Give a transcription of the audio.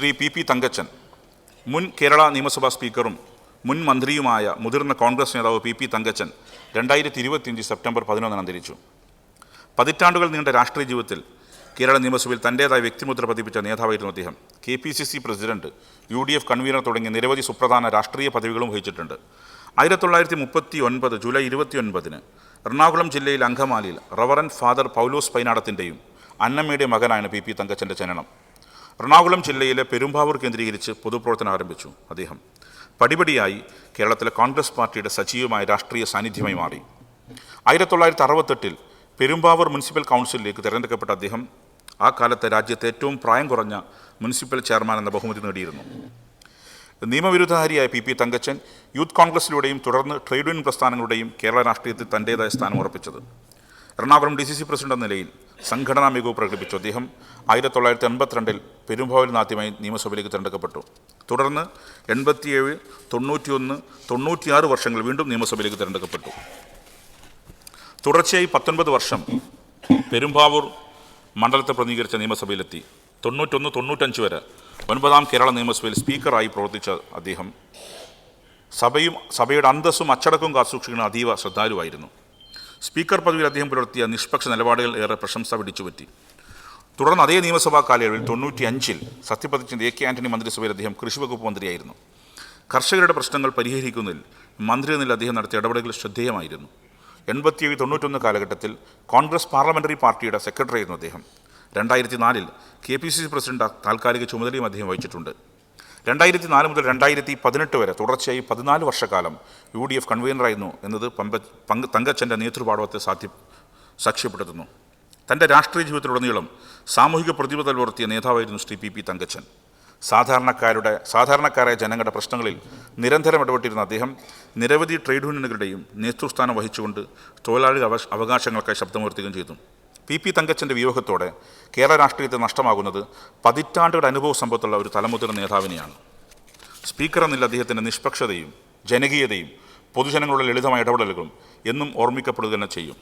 Shri P P Thankachan മുൻ കേരള നിയമസഭാ സ്പീക്കറും മുൻ മന്ത്രിയുമായ മുതിർന്ന കോൺഗ്രസ് നേതാവ് പി പി തങ്കച്ചൻ രണ്ടായിരത്തി ഇരുപത്തിയഞ്ച് സെപ്റ്റംബർ പതിനൊന്നിന് അന്തരിച്ചു. പതിറ്റാണ്ടുകൾ നീണ്ട രാഷ്ട്രീയ ജീവിതത്തിൽ കേരള നിയമസഭയിൽ തന്റേതായ വ്യക്തിമുദ്ര പതിപ്പിച്ച നേതാവായിരുന്നു അദ്ദേഹം. K P C C president U D F convener തുടങ്ങിയ നിരവധി സുപ്രധാന രാഷ്ട്രീയ പദവികളും വഹിച്ചിട്ടുണ്ട്. ആയിരത്തി തൊള്ളായിരത്തി മുപ്പത്തി ഒൻപത് ജൂലൈ ഇരുപത്തി ഒൻപതിന് എറണാകുളം ജില്ലയിൽ അങ്കമാലിയിൽ റവറൻ ഫാദർ പൗലോസ് പൈനാടത്തിന്റെയും അന്നമ്മയുടെ മകനാണ് പി പി തങ്കച്ചന്റെ ജനനം. എറണാകുളം ജില്ലയിലെ പെരുമ്പാവൂർ കേന്ദ്രീകരിച്ച് പൊതുപ്രവർത്തനം ആരംഭിച്ചു അദ്ദേഹം. പടിപടിയായി കേരളത്തിലെ കോൺഗ്രസ് പാർട്ടിയുടെ സജീവമായ രാഷ്ട്രീയ സാന്നിധ്യമായി മാറി. ആയിരത്തി തൊള്ളായിരത്തി അറുപത്തെട്ടിൽ പെരുമ്പാവൂർ മുനിസിപ്പൽ കൗൺസിലിലേക്ക് തിരഞ്ഞെടുക്കപ്പെട്ട അദ്ദേഹം ആ കാലത്തെ രാജ്യത്തെ ഏറ്റവും പ്രായം കുറഞ്ഞ മുനിസിപ്പൽ ചെയർമാൻ എന്ന ബഹുമതി നേടിയിരുന്നു. നിയമവിരുദ്ധധാരിയായ പി പി തങ്കച്ചൻ യൂത്ത് കോൺഗ്രസിലൂടെയും തുടർന്ന് ട്രേഡ് യൂണിയൻ പ്രസ്ഥാനങ്ങളുടെയും കേരള രാഷ്ട്രീയത്തിൽ തന്റേതായ സ്ഥാനം ഉറപ്പിച്ചത്. Ernakulam D C C president എന്ന നിലയിൽ സംഘടനാ മികവ് പ്രകടിപ്പിച്ചു. അദ്ദേഹം ആയിരത്തി തൊള്ളായിരത്തി എൺപത്തിരണ്ടിൽ പെരുമ്പാവൂരിൽ നിന്ന് ആദ്യമായി നിയമസഭയിലേക്ക് തിരഞ്ഞെടുക്കപ്പെട്ടു. തുടർന്ന് എൺപത്തിയേഴ് തൊണ്ണൂറ്റിയൊന്ന് തൊണ്ണൂറ്റിയാറ് വർഷങ്ങൾ വീണ്ടും നിയമസഭയിലേക്ക് തിരഞ്ഞെടുക്കപ്പെട്ടു. തുടർച്ചയായി പത്തൊൻപത് വർഷം പെരുമ്പാവൂർ മണ്ഡലത്തെ പ്രതിനിധീകരിച്ച നിയമസഭയിലെത്തി. തൊണ്ണൂറ്റൊന്ന് തൊണ്ണൂറ്റഞ്ച് വരെ ഒൻപതാം കേരള നിയമസഭയിൽ സ്പീക്കറായി പ്രവർത്തിച്ച അദ്ദേഹം സഭയും സഭയുടെ അന്തസ്സും അച്ചടക്കവും കാത്തുസൂക്ഷിക്കുന്ന അതീവ ശ്രദ്ധാലുവായിരുന്നു. സ്പീക്കർ പദവിയിൽ അദ്ദേഹം പുലർത്തിയ നിഷ്പക്ഷ നിലപാടുകൾ ഏറെ പ്രശംസ പിടിച്ചുപറ്റി. തുടർന്ന് അതേ നിയമസഭാ കാലയളവിൽ തൊണ്ണൂറ്റി അഞ്ചിൽ സത്യപ്രതിജ്ഞ എ കെ ആന്റണി മന്ത്രിസഭയിൽ അദ്ദേഹം കൃഷി വകുപ്പ് മന്ത്രിയായിരുന്നു. കർഷകരുടെ പ്രശ്നങ്ങൾ പരിഹരിക്കുന്നതിൽ മന്ത്രി നില അദ്ദേഹം നടത്തിയ ഇടപെടലുകൾ ശ്രദ്ധേയമായിരുന്നു. എൺപത്തിയേഴ് തൊണ്ണൂറ്റൊന്ന് കാലഘട്ടത്തിൽ കോൺഗ്രസ് പാർലമെന്ററി പാർട്ടിയുടെ സെക്രട്ടറി ആയിരുന്നു അദ്ദേഹം. രണ്ടായിരത്തി നാലിൽ K P C C president താൽക്കാലിക ചുമതലയും അദ്ദേഹം വഹിച്ചിട്ടുണ്ട്. രണ്ടായിരത്തി നാല് മുതൽ രണ്ടായിരത്തി പതിനെട്ട് വരെ തുടർച്ചയായി പതിനാല് വർഷക്കാലം യു ഡി എഫ് കൺവീനറായിരുന്നു എന്നത് പമ്പ പങ്ക് തങ്കച്ചന്റെ നേതൃപാടവത്തെ സാധ്യ സാക്ഷ്യപ്പെടുത്തുന്നു. തന്റെ രാഷ്ട്രീയ ജീവിതത്തിലുടനീളം സാമൂഹിക പ്രതിബദ്ധത പുലർത്തിയ നേതാവായിരുന്നു ശ്രീ പി പി തങ്കച്ചൻ. സാധാരണക്കാരുടെ സാധാരണക്കാരായ ജനങ്ങളുടെ പ്രശ്നങ്ങളിൽ നിരന്തരം ഇടപെട്ടിരുന്ന അദ്ദേഹം നിരവധി ട്രേഡ് യൂണിയനുകളുടെയും നേതൃസ്ഥാനം വഹിച്ചുകൊണ്ട് തൊഴിലാളി അവ അവകാശങ്ങൾക്കായി ശബ്ദമുയർത്തുകയും ചെയ്തു. പി പി തങ്കച്ചന്റെ വിയോഗത്തോടെ കേരള രാഷ്ട്രീയത്തെ നഷ്ടമാകുന്നത് പതിറ്റാണ്ടുകളുടെ അനുഭവ സമ്പത്തുള്ള ഒരു തലമുതിർന്ന നേതാവിനെയാണ്. സ്പീക്കർ എന്നില്ല അദ്ദേഹത്തിന്റെ നിഷ്പക്ഷതയും ജനകീയതയും പൊതുജനങ്ങളുടെ ലളിതമായ ഇടപെടലുകളും എന്നും ഓർമ്മിക്കപ്പെടുക തന്നെ ചെയ്യും.